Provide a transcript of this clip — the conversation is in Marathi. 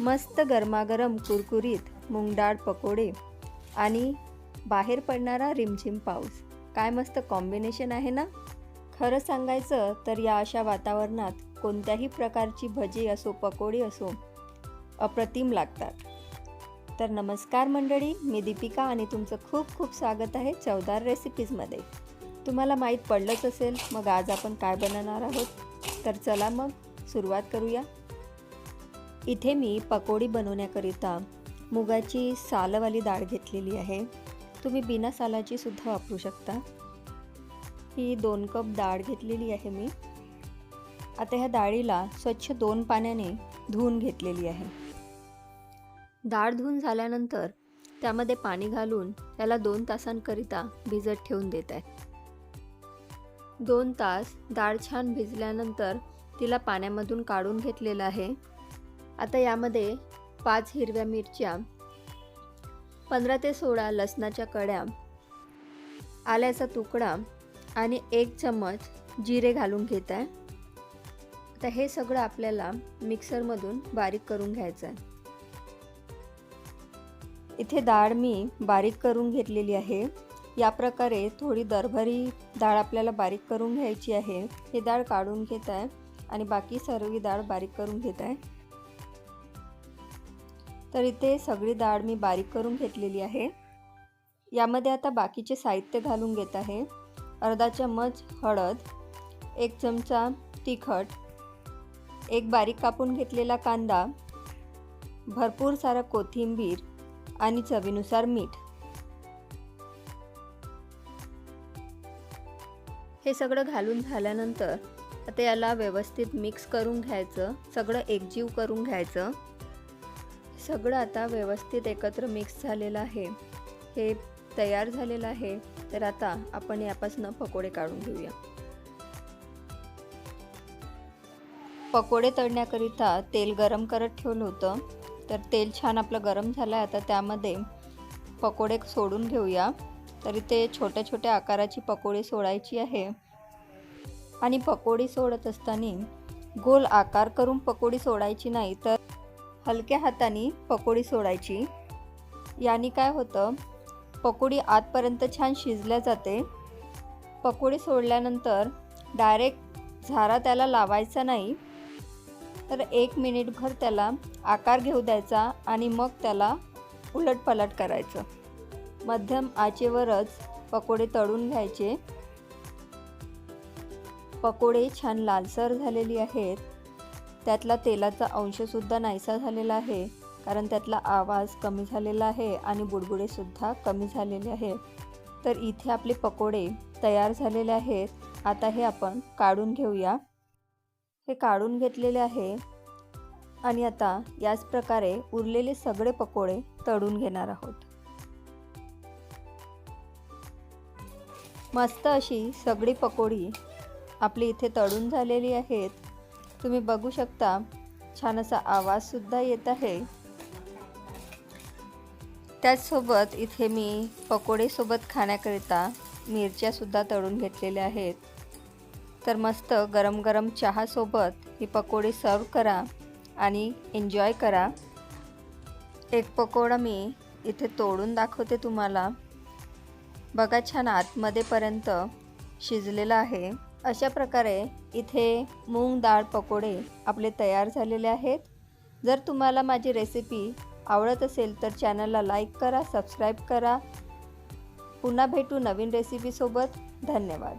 मस्त गरमागरम कुरकुरीत मुंगडाळ पकोडे आणि बाहेर पडणारा रिमझिम पाऊस. काय मस्त कॉम्बिनेशन आहे ना? खरं सांगायचं तर या अशा वातावरणात कोणत्याही प्रकारची भजी असो पकोडी असो अप्रतिम लागतात. तर नमस्कार मंडळी मी दीपिका आणि तुमचं खूप खूप स्वागत आहे चवदार रेसिपीजमध्ये तुम्हाला माहीत पडलंच असेल मग आज आपण काय बनवणार आहोत? तर चला मग सुरुवात करूया. इथे मी पकोडी बनवण्याकरिता मुगाची सालवाली डाळ घेतलेली आहे. तुम्ही बिना सालाची सुद्धा वापरू शकता. ही दोन कप डाळ घेतलेली आहे मी. आता ह्या डाळीला स्वच्छ दोन पाण्याने धुवून घेतलेली आहे. डाळ धुवून झाल्यानंतर त्यामध्ये पाणी घालून त्याला दोन तासांकरिता भिजत ठेवून देत आहे. दोन तास डाळ छान भिजल्यानंतर तिला पाण्यामधून काढून घेतलेलं आहे. आता यामध्ये पाच हिरव्या मिरच्या पंधरा ते सोळा लसणाच्या कड्या आल्याचा तुकडा आणि एक चम्मच जिरे घालून घेत आहे. आता हे सगळं आपल्याला मिक्सरमधून बारीक करून घ्यायचं आहे. इथे डाळ मी बारीक करून घेतलेली आहे. या प्रकारे थोडी दरभरी डाळ आपल्याला बारीक करून घ्यायची आहे. ही डाळ काढून घेत आहे आणि बाकी सर्व डाळ बारीक करून घेत आहे. तर इथे सगळी डाळ मी बारीक करून घेतलेली आहे. यामध्ये आता बाकीचे साहित्य घालून घेत आहे. अर्धा चम्मच हळद एक चमचा तिखट एक बारीक कापून घेतलेला कांदा भरपूर सारा कोथिंबीर आणि चवीनुसार मीठ. हे सगळं घालून झाल्यानंतर आता याला व्यवस्थित मिक्स करून घ्यायचं सगळं एकजीव करून घ्यायचं. सगळं आता व्यवस्थित एकत्र मिक्स झालेलं आहे. हे तयार झालेलं आहे. तर आता आपण यापासून पकोडे काढून घेऊया. पकोडे तळण्याकरिता तेल गरम करत ठेवलं होतं. तर तेल छान आपलं गरम झालं आहे आता त्यामध्ये पकोडे सोडून घेऊया. तरी ते छोट्या छोट्या आकाराची पकोडी सोडायची आहे. आणि पकोडी सोडत असताना गोल आकार करून पकोडी सोडायची नाही तर हलक्या हाताने पकोडी सोडायची. याने काय होतं? पकोडी आतपर्यंत छान शिजल्या जाते. पकोडी सोडल्यानंतर डायरेक्ट झारा त्याला लावायचा नाही. तर एक मिनिटभर त्याला आकार घेऊ द्यायचा आणि मग त्याला उलटपलट करायचं. मध्यम आचेवरच पकोडे तळून घ्यायचे. पकोडे छान लालसर झालेली आहेत. त्यातला तेलाचा अंशसुद्धा नाहीसा झालेला आहे कारण त्यातला आवाज कमी झालेला आहे आणि बुडबुडेसुद्धा कमी झालेले आहे. तर इथे आपले पकोडे तयार झालेले आहेत. आता हे आपण काढून घेऊया. हे काढून घेतलेले आहे. आणि आता याच प्रकारे उरलेले सगळे पकोडे तळून घेणार आहोत. मस्त अशी सगळी पकोडी आपली इथे तळून झालेली आहेत. तुम्ही बघू शकता छान असा आवाजसुद्धा येत आहे. त्याचसोबत इथे मी पकोडेसोबत खाण्याकरिता मिरच्यासुद्धा तळून घेतलेल्या आहेत. तर मस्त गरम गरम चहासोबत ही पकोडे सर्व करा आणि एन्जॉय करा. एक पकोडा मी इथे तोडून दाखवते तुम्हाला. बघा छान आतमध्येपर्यंत शिजलेलं आहे. अशा प्रकारे इथे मूग डाळ पकोडे आपले तयार झालेले आहेत. जर तुम्हाला माझी रेसिपी आवडत असेल तर चॅनलला लाईक करा सबस्क्राईब करा. पुन्हा भेटू नवीन रेसिपीसोबत धन्यवाद.